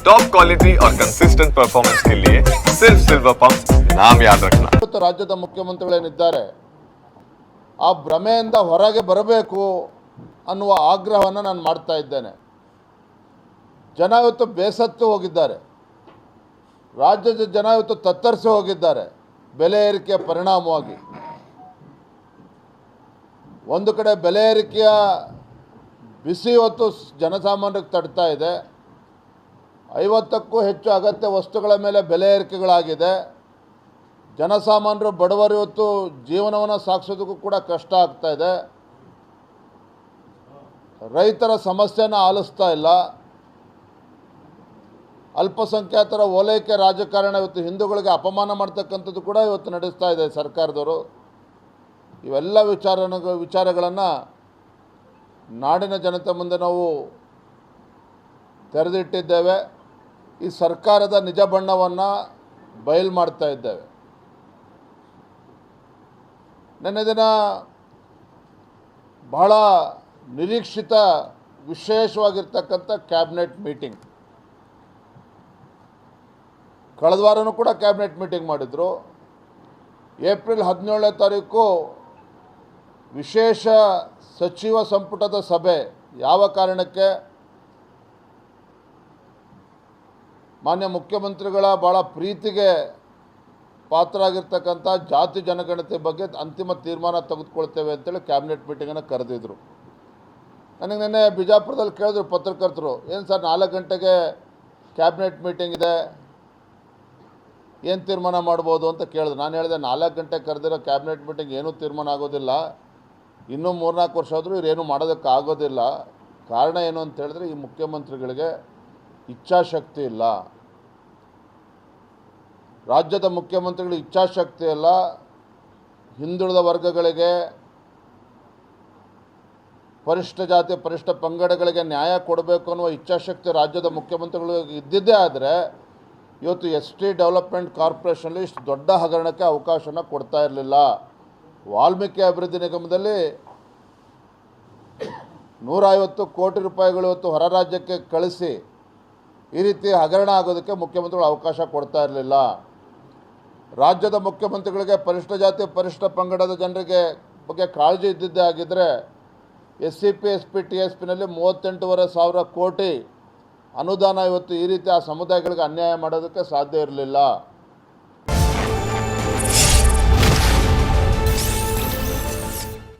Top quality और consistent performance के लिए सिर्फ सिल्वर पंप नाम याद रखना ಇವತ್ತು ರಾಜ್ಯದ ಮುಖ್ಯಮಂತ್ರಿಗಳೇನಿದ್ದಾರೆ ಆ ಭ್ರಮೆಯಿಂದ ಹೊರಗೆ ಬರಬೇಕು ಅನ್ನುವ ಆಗ್ರಹವನ್ನು ನಾನು ಮಾಡ್ತಾ ಇದ್ದೇನೆ ಜನ ಇವತ್ತು ಬೇಸತ್ತು ಹೋಗಿದ್ದಾರೆ ರಾಜ್ಯದ ಜನ ಇವತ್ತು ತತ್ತರಿಸಿ ಹೋಗಿದ್ದಾರೆ ಬೆಲೆ ಏರಿಕೆಯ ಪರಿಣಾಮವಾಗಿ ಒಂದು ಕಡೆ ಬೆಲೆ ಏರಿಕೆಯ ಬಿಸಿ ಇವತ್ತು ಸ್- ಜನಸಾಮಾನ್ಯರಿಗೆ ತಡ್ತಾ ಇದೆ ಐವತ್ತಕ್ಕೂ ಹೆಚ್ಚು ಅಗತ್ಯ ವಸ್ತುಗಳ ಮೇಲೆ ಬೆಲೆ ಏರಿಕೆಗಳಾಗಿದೆ. ಜನಸಾಮಾನ್ಯರು, ಬಡವರು ಇವತ್ತು ಜೀವನವನ್ನು ಸಾಗಿಸೋದಕ್ಕೂ ಕೂಡ ಕಷ್ಟ ಆಗ್ತಾ ಇದೆ. ರೈತರ ಸಮಸ್ಯೆನ ಆಲಿಸ್ತಾ ಇಲ್ಲ. ಅಲ್ಪಸಂಖ್ಯಾತರ ಓಲೈಕೆ ರಾಜಕಾರಣ ಇವತ್ತು ಹಿಂದೂಗಳಿಗೆ ಅಪಮಾನ ಮಾಡ್ತಕ್ಕಂಥದ್ದು ಕೂಡ ಇವತ್ತು ನಡೆಸ್ತಾ ಇದೆ ಸರ್ಕಾರದವರು. ಇವೆಲ್ಲ ವಿಚಾರನ ವಿಚಾರಗಳನ್ನು ನಾಡಿನ ಜನತೆ ಮುಂದೆ ನಾವು ತೆರೆದಿಟ್ಟಿದ್ದೇವೆ. ಈ ಸರ್ಕಾರದ ನಿಜ ಬಣ್ಣವನ್ನು ಬಯಲು ಮಾಡ್ತಾ ಇದ್ದೇವೆ. ನೆನ್ನೆ ದಿನ ಬಹಳ ನಿರೀಕ್ಷಿತ, ವಿಶೇಷವಾಗಿರ್ತಕ್ಕಂಥ ಕ್ಯಾಬಿನೆಟ್ ಮೀಟಿಂಗ್. ಕಳೆದ ವಾರನೂ ಕೂಡ ಕ್ಯಾಬಿನೆಟ್ ಮೀಟಿಂಗ್ ಮಾಡಿದರು. ಏಪ್ರಿಲ್ ಹದಿನೇಳನೇ ತಾರೀಕು ವಿಶೇಷ ಸಚಿವ ಸಂಪುಟದ ಸಭೆ ಯಾವ ಕಾರಣಕ್ಕೆ? ಮಾನ್ಯ ಮುಖ್ಯಮಂತ್ರಿಗಳ ಭಾಳ ಪ್ರೀತಿಗೆ ಪಾತ್ರ ಆಗಿರ್ತಕ್ಕಂಥ ಜಾತಿ ಜನಗಣತಿ ಬಗ್ಗೆ ಅಂತಿಮ ತೀರ್ಮಾನ ತೆಗೆದುಕೊಳ್ತೇವೆ ಅಂತೇಳಿ ಕ್ಯಾಬಿನೆಟ್ ಮೀಟಿಂಗನ್ನು ಕರೆದಿದ್ರು. ನನಗೆ ನಿನ್ನೆ ಬಿಜಾಪುರದಲ್ಲಿ ಕೇಳಿದ್ರು ಪತ್ರಕರ್ತರು, ಏನು ಸರ್ ನಾಲ್ಕು ಗಂಟೆಗೆ ಕ್ಯಾಬಿನೆಟ್ ಮೀಟಿಂಗ್ ಇದೆ, ಏನು ತೀರ್ಮಾನ ಮಾಡ್ಬೋದು? ಅಂತ ಕೇಳಿದ್ರು. ನಾನು ಹೇಳಿದೆ, ನಾಲ್ಕು ಗಂಟೆ ಕರೆದಿರೋ ಕ್ಯಾಬಿನೆಟ್ ಮೀಟಿಂಗ್ ಏನೂ ತೀರ್ಮಾನ ಆಗೋದಿಲ್ಲ, ಇನ್ನೂ ಮೂರ್ನಾಲ್ಕು ವರ್ಷ ಆದರೂ ಇವ್ರೇನು ಮಾಡೋದಕ್ಕೆ ಆಗೋದಿಲ್ಲ ಕಾರಣ ಏನು ಅಂತ ಹೇಳಿದ್ರೆ ಈ ಮುಖ್ಯಮಂತ್ರಿಗಳಿಗೆ ಇಚ್ಛಾಶಕ್ತಿ ಇಲ್ಲ. ರಾಜ್ಯದ ಮುಖ್ಯಮಂತ್ರಿಗಳು ಇಚ್ಛಾಶಕ್ತಿ ಇಲ್ಲ. ಹಿಂದುಳಿದ ವರ್ಗಗಳಿಗೆ ಪರಿಷ್ಠ ಜಾತಿ, ಪರಿಷ್ಠ ಪಂಗಡಗಳಿಗೆ ನ್ಯಾಯ ಕೊಡಬೇಕು ಅನ್ನುವ ಇಚ್ಛಾಶಕ್ತಿ ರಾಜ್ಯದ ಮುಖ್ಯಮಂತ್ರಿಗಳು ಇದ್ದಿದ್ದೇ ಆದರೆ ಇವತ್ತು ಎಸ್ ಟಿ ಡೆವಲಪ್ಮೆಂಟ್ ಕಾರ್ಪೊರೇಷನಲ್ಲಿ ಇಷ್ಟು ದೊಡ್ಡ ಹಗರಣಕ್ಕೆ ಅವಕಾಶನ ಕೊಡ್ತಾ ಇರಲಿಲ್ಲ. ವಾಲ್ಮೀಕಿ ಅಭಿವೃದ್ಧಿ ನಿಗಮದಲ್ಲಿ ನೂರೈವತ್ತು ಕೋಟಿ ರೂಪಾಯಿಗಳು ಇವತ್ತು ಹೊರ ರಾಜ್ಯಕ್ಕೆ ಕಳಿಸಿ ಈ ರೀತಿ ಹಗರಣ ಆಗೋದಕ್ಕೆ ಮುಖ್ಯಮಂತ್ರಿಗಳು ಅವಕಾಶ ಕೊಡ್ತಾ ಇರಲಿಲ್ಲ. ರಾಜ್ಯದ ಮುಖ್ಯಮಂತ್ರಿಗಳಿಗೆ ಪರಿಷ್ಠ ಜಾತಿ ಪರಿಷ್ಠ ಪಂಗಡದ ಜನರಿಗೆ ಬಗ್ಗೆ ಕಾಳಜಿ ಇದ್ದಿದ್ದೇ ಆಗಿದ್ದರೆ S C P S P T S ಪಿನಲ್ಲಿ ಮೂವತ್ತೆಂಟೂವರೆ ಸಾವಿರ ಕೋಟಿ ಅನುದಾನ ಇವತ್ತು ಈ ರೀತಿ ಆ ಸಮುದಾಯಗಳಿಗೆ ಅನ್ಯಾಯ ಮಾಡೋದಕ್ಕೆ ಸಾಧ್ಯ ಇರಲಿಲ್ಲ.